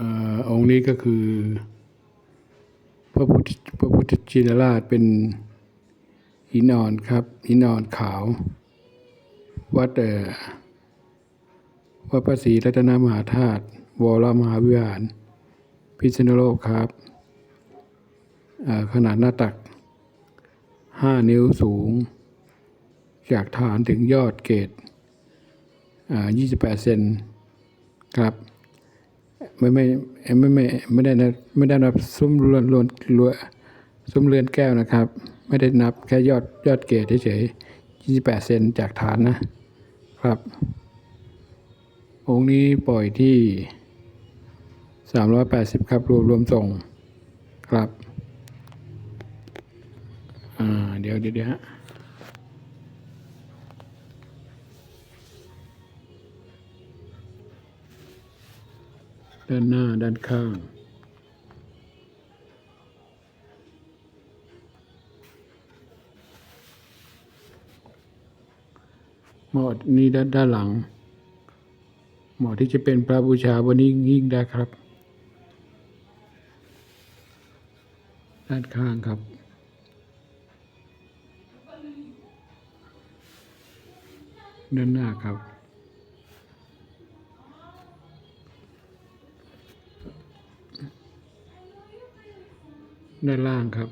อองค์นี้ก็คือ พระพุทธพระพุทธชินราชเป็นหินอ่อนครับหินอ่อนขาว วัดเอ่อวัดพระศรีรัตนมหาธาตุวรมหาวิหาร พิษณุโลกครับ ขนาดหน้าตัก 5 นิ้วสูง จากฐานถึงยอดเกตอ่า28 เซนครับ ไม่ไม่ไม่ไม่ไม่ได้นับไม่ได้นับซุ้มเรือนเรือนรือนซุ้มเรือนแก้วนะครับ ไม่ได้นับแค่ยอดยอดเกตเฉยๆ28เซนจากฐานนะครับ องค์นี้ปล่อยที่380ครับรวมรวมส่งครับ อ่า เดี๋ยวเดี๋ยวเดี๋ยวฮะ ด้านหน้าด้านข้าง หมอดนี่ด้านด้านหลัง หมอดที่จะเป็นพระบูชาวันนี้ยิ่งได้ครับ ด้านข้างครับด้านหน้าครับ ด้านล่างครับ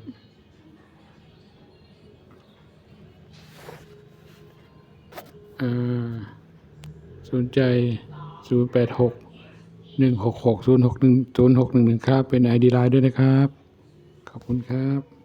สนใจ 0 8 6 1 6 6 0 6 1 0 6 1 1 ครับ เป็น ID ไลน์ด้วยนะครับ ขอบคุณครับ